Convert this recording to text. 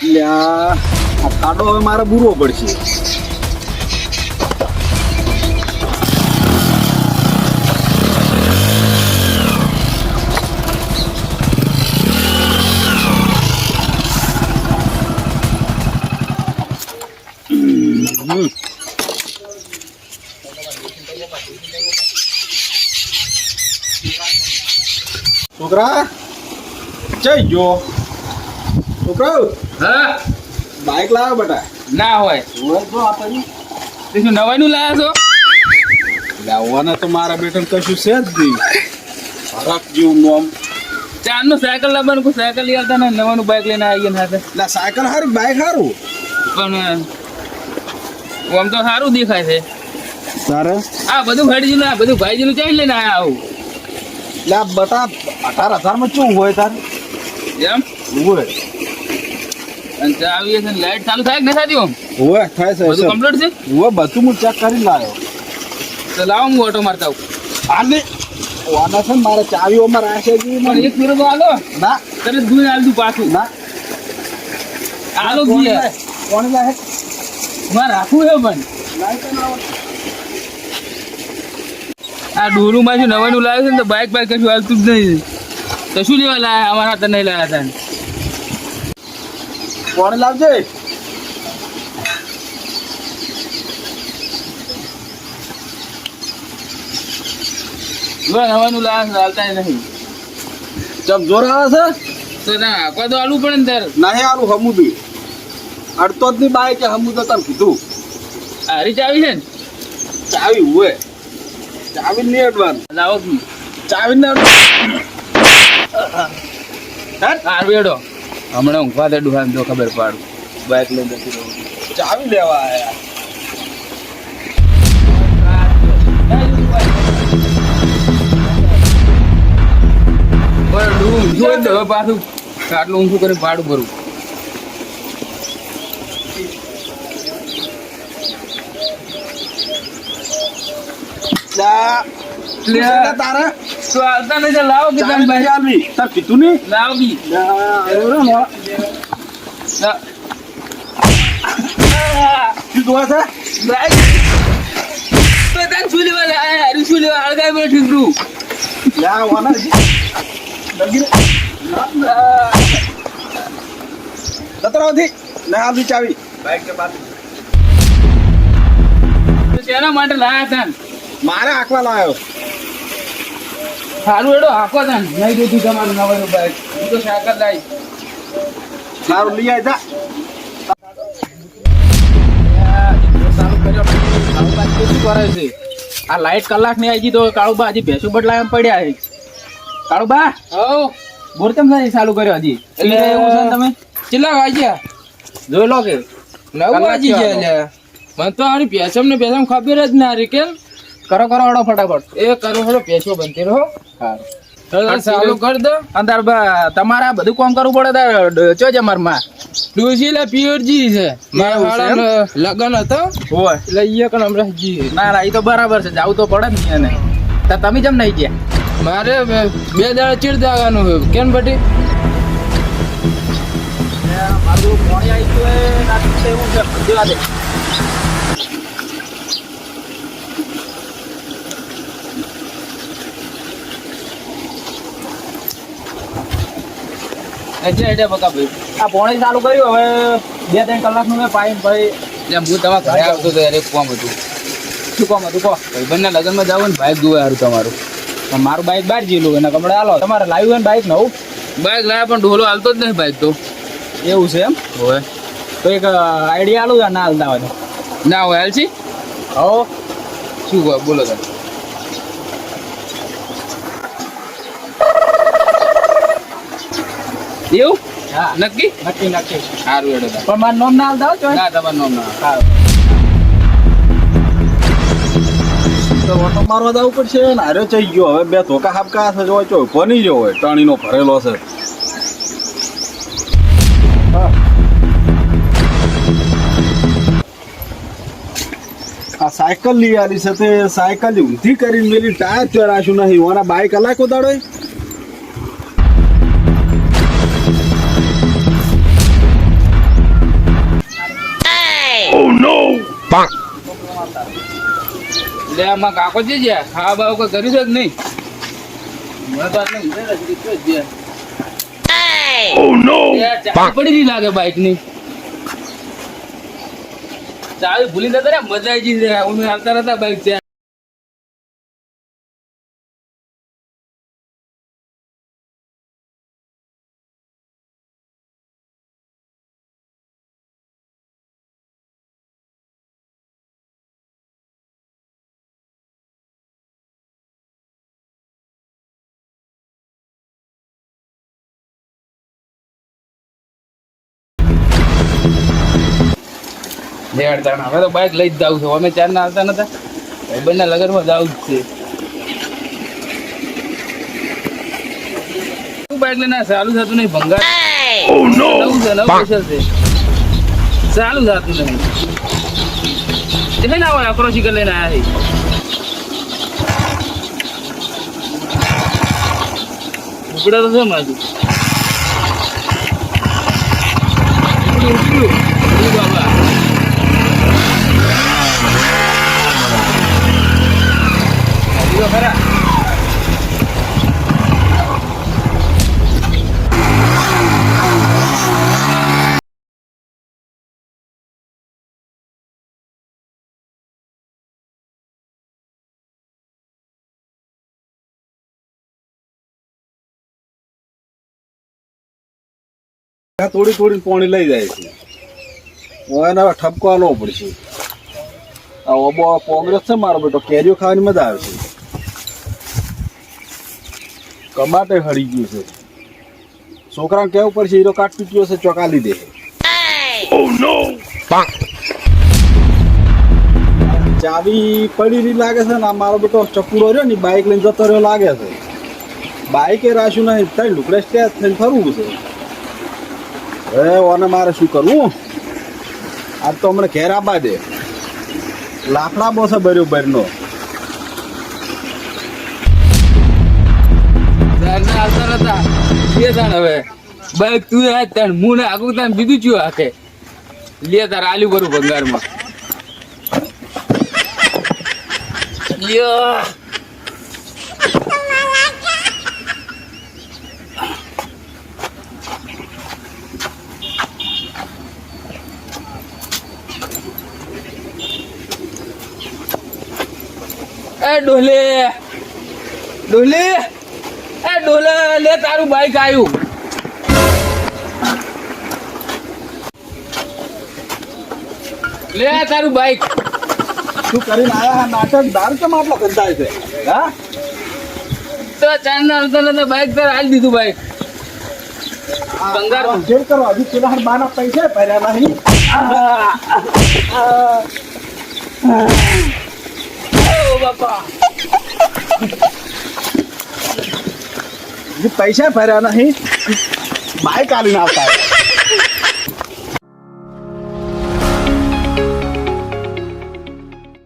એટલે આ આ ખાડો હવે મારે બુરવો પડશે હમ. છોકરા જઈ ગયો છોકરો હા? બાઇક લાવ્યો બેટા. ના હોય. હોય તો આપણને તે શું નવાઈનું લાયા છો? લાવવાના તો મારા બેટા કશું છે જ નહીં. ફરક જેવું નોમ ચારનો સાયકલ લાવવાનું કોઈ સાયકલ લઈ આવતા ને નવાનું બાઇક લઈને આવીએ ને સાથે. ના સાયકલ સારું બાઈક સારું પણ આમ તો સારું દેખાય છે. તારે? આ બધું ફેડીજીનું આ બધું ભાઈજીનું ચાઈ લઈને આયા આવું. એટલે આ બટા અઢાર હજારમાં શું હોય તારે? એમ? હોય. અને ચા આવીએ છે લાઈટ ચાલુ થાય કે નહીં થતી આમ હોય થાય છે બધું કમ્પ્લીટ છે? હોય બધું હું ચેક કરીને લાવ્યો તો લાવો હું ઓટો મારતા આને વાના છે ને મારે ચાવીઓમાં રાખે છે પણ એક ફેરો તો આલો ના. તરત દૂધ આલ દઉં પાછું. ના. આલો કોણ લાય? મારે રાખવું છે પણ. આ ડોલું માં શું નવાનું લાવ્યું છે ને બાઇક બાઇક કશું હાલતું જ નહીં. તો શું લેવા લાયા? અમારા હાથે નહીં લાયા હતા કોણ લાવજે. હવાનું છે હાલતા નહીં. ચપ જોર આવે છે? તો ના આપવા તો આલવું પડે ને તાર નહીં આરું બી. અડતો જ નહીં કે હમું તો તાર કીધું. હારી ચાવી છે ને? ચાવી હોય ચાવી નહીં અડવાનું. લાવો ચાવી ને હાર બેડો હમણાં ઊંઘવા દે ડુહાન તો ખબર પાડું. બાઇક લઈને બેસી રહું ચાવી લેવા આવ્યા ને તો હવે પાછું આટલું ઊંધું કરીને ભાડું ભરું. તારે? તો હાલતા નહીં લાવો કે તાન નહીં બાઈક આલવી. તાર કીધું નહીં? લાવો બી. શું જોવે છે? બાઈક તો તાન શું લેવા લાયા? હારું શું લેવા? હળગાઈ બેઠું ઠીકરું લા, વાના હજી. લગી રે. જતો રહો થી. ના આલવી ચાવી. બાઈક કે બાજુ? તો માટે લાયા તાન? મારે આકવા લાવ્યો સારું એડો આપો તને નહીં દીધું તમારું નવાનું બાઈક હું તો સાકર લાવી સારું લઈ આય જા. આ લાઈટ કલાકની આવી તો કાળુબા હજી ભેંસું બદલાય એમ પડ્યા છે. કાળુબા બોર કેમ નથી ચાલુ કર્યો હજી? એટલે એટલે એવું છે તમે? કેટલા વાગ્યા? જોઈ લો કે. નવ વાગી ગયા મને તો આની પેસમ ને પેસમ ખબર જ ના રહી કેમ? કરો કરો હળો ફટાફટ. એ કરો હળો પેસો બનતી રહો. ચાલુ કરી દો. તમારે આ બધું કામ કરવું પડે તાર ચો છે મારા માં. ડોસી લે પિયરજી છે. મારા? વાળાનો લગન હતો. હોય. એટલે ઈ કણ હમણાં ના ના એ તો બરાબર છે જાવું તો પડે ને એને. તો તમે જેમ નહીં ગયા? મારે બે બે દાડા ચીડ દાવાનું હોય કેમ બટી? મારું પાણી આવી ગયું એવું છે. એટલે એટલે બકા ભાઈ. આ પોણી ચાલુ કર્યું હવે બે ત્રણ કલાકનું મેં પાઈ ભાઈ એટલે હું તમારા ઘરે આવતો યાર એક કોમ હતું. શું કોમ હતું કહો. ભાઈબંધના લગ્નમાં જાવ ને બાઇક જોવે સારું તમારું. પણ મારું બાઇક બહાર જેલું એના કપડે હાલો. તમારે લાવ્યું હોય ને બાઇક નવું? બાઇક લાયા પણ ઢોલો હાલતો જ નહીં બાઈક તો. એવું છે એમ? હોય તો એક આઈડિયા આલું ના હાલતા હોય ના હોય હાલ છે હો. શું કહો બોલો તમે. એવું? હા. નક્કી? નક્કી નક્કી. સારું એડો પણ મારું નામ ના હાલતા હોય ના તમારું નામ ના સારું. તો ઓટો મારવા જવું પડશે ને? હારે ચઈ ગયો. હવે બે ધોકા હાબકા છે જો ચો કોની ગયો હોય. ટાણીનો ભરેલો છે આ સાયકલ લઈ આલી છે તે સાયકલ ઊંધી કરીને મેલી ટાયર ચડાશું નહીં. ઓના બાઈક કલાક કોદાડો લે આમાં કાકો છે હા ખાવા બાવા કોઈ કર્યું છે કે નહીં? મને તો આટલે નથી તો જ. પડી નહીં લાગે બાઈકની ચાવી ભૂલી જતા મજા આવી જઈ હું આવતા હતા બાઈક છે. લેડ તાણ. હવે તો બાઈક લઈ જ જાવ છું. અમે ચાર ના આવતા નતા. ભાઈબંધના લગનમાં જાવ જ છે. શું બાઈક લઈને ચાલુ થતું નહીં? ભંગાર. નવું છે નવું છે. ચાલુ થતું નહીં. ના હોય લઈને આવ્યા છે ઉપડા તો છે ઉપડું, થોડી થોડી પાણી લઈ જાય છે. એને હવે ઠપકો આલવો પડશે. આ ઓબો કોંગ્રેસ છે મારો બેટો, કેરીઓ ખાવાની મજા આવે છે. કબાટે હળી ગયું છે. છોકરાને કેવું પડશે, હીરો કાટ તૂટ્યો છે ચોકાલી દે. ચાવી પડી રહી લાગે છે ને, આ મારો બેટો ચકુડો રહ્યો ને બાઇક લઈને જતો રહ્યો લાગે છે. બાઇકે રાખ્યું નહીં થઈ લુકડે સ્ટેજ થઈને ફરવું છે. હવે ઓને મારે શું કરવું? આજ તો હમણાં ઘેર આપવા દે. લાકડા બોસે ભર્યો બરનો આવતા નતા લે તાણ હવે. બાઈક તું આ તાણ હું ને આગું તાણ બીજું ચિયું આખે લે તાર આલ્યું કરું ભંગારમાં. લ્યો. એ ડોલે. ડોલે. એ ડોલે લે તારું બાઈક આવ્યું લે તારું બાઈક શું કરીને આયા નાટક? દારૂ કેમ આટલા ગંધાય છે? હા? તો ચાર ના આવતા નતા બાઈક તાર હાલ દીધું બાઈક બંગાર જેડ કરો. હજી પેલા બાના પૈસા ભર્યા નહીં. બાપા પૈસા ભર્યા નહીં બાઈક આવીને આવતા.